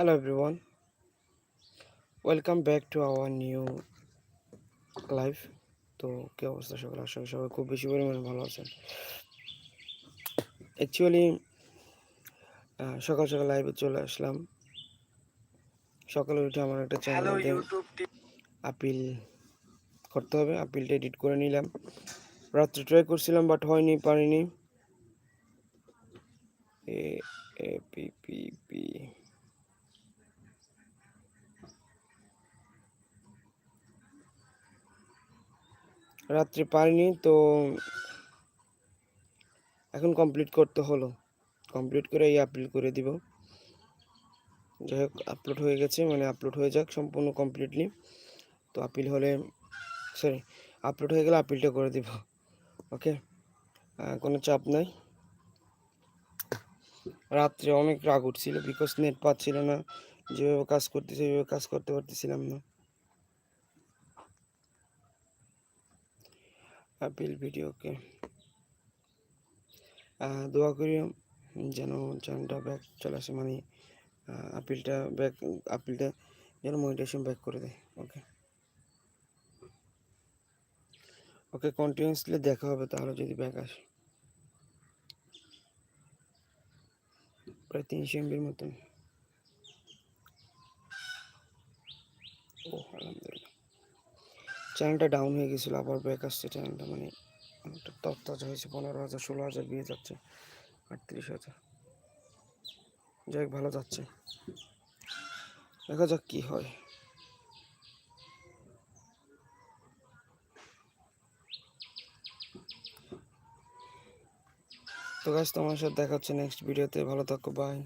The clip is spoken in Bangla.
Hello everyone welcome back to our new life তো কী অবস্থা সকাল? আসলে সবাই খুব বেশি পরিমাণে ভালো আছেন। অ্যাকচুয়ালি সকাল সকাল লাইভে চলে আসলাম। সকালে উঠে আমার একটা চ্যানেল আপিল করতে হবে। আপিলটা এডিট করে নিলাম। রাত্রে ট্রাই করছিলাম বাট হয়নি পারিনি। এ এ পি পি পি রাত্রে পারিনি, তো এখন কমপ্লিট করতে হলো। কমপ্লিট করে এই আপলোড করে দিব। যাই হোক আপলোড হয়ে গেছে মানে আপলোড হয়ে যাক সম্পূর্ণ কমপ্লিটলি তো আপিল হলে সরি আপলোড হয়ে গেলে আপিলটা করে দিব। ওকে কোনো চাপ নাই। রাত্রে অনেক রাগ উঠছিল বিকজ নেট পাচ্ছিল না। যেভাবে কাজ করতেছে, ওইভাবে কাজ করতে পারতেছিলাম না। আপিল ভিডিওকে দোয়া করি যেন চ্যানেলটা ব্যাক চলে আসে মানে আপিলটা ব্যাক আপিলটা যেন মনিটেশন ব্যাক করে দেয় ওকে ওকে কন্টিনিউসলি দেখা হবে তাহলে যদি ব্যাক আসে। প্রায় তিনশো এমবির মতন। ও, আলহামদুলিল্লাহ। চ্যানেলটা ডাউন হয়ে গেছিল, আবার ব্যাক আসছে চ্যানেলটা মানে অনেকটা তত্তাজা হয়েছে, পনেরো হাজার, ষোলো হাজার বিয়ে যাচ্ছে, আটত্রিশ হাজার। যাই ভালো যাচ্ছে। দেখা যাক কী হয়। তো গাছ তোমার সাথে দেখা হচ্ছে নেক্সট ভিডিওতে ভালো থাকো বাই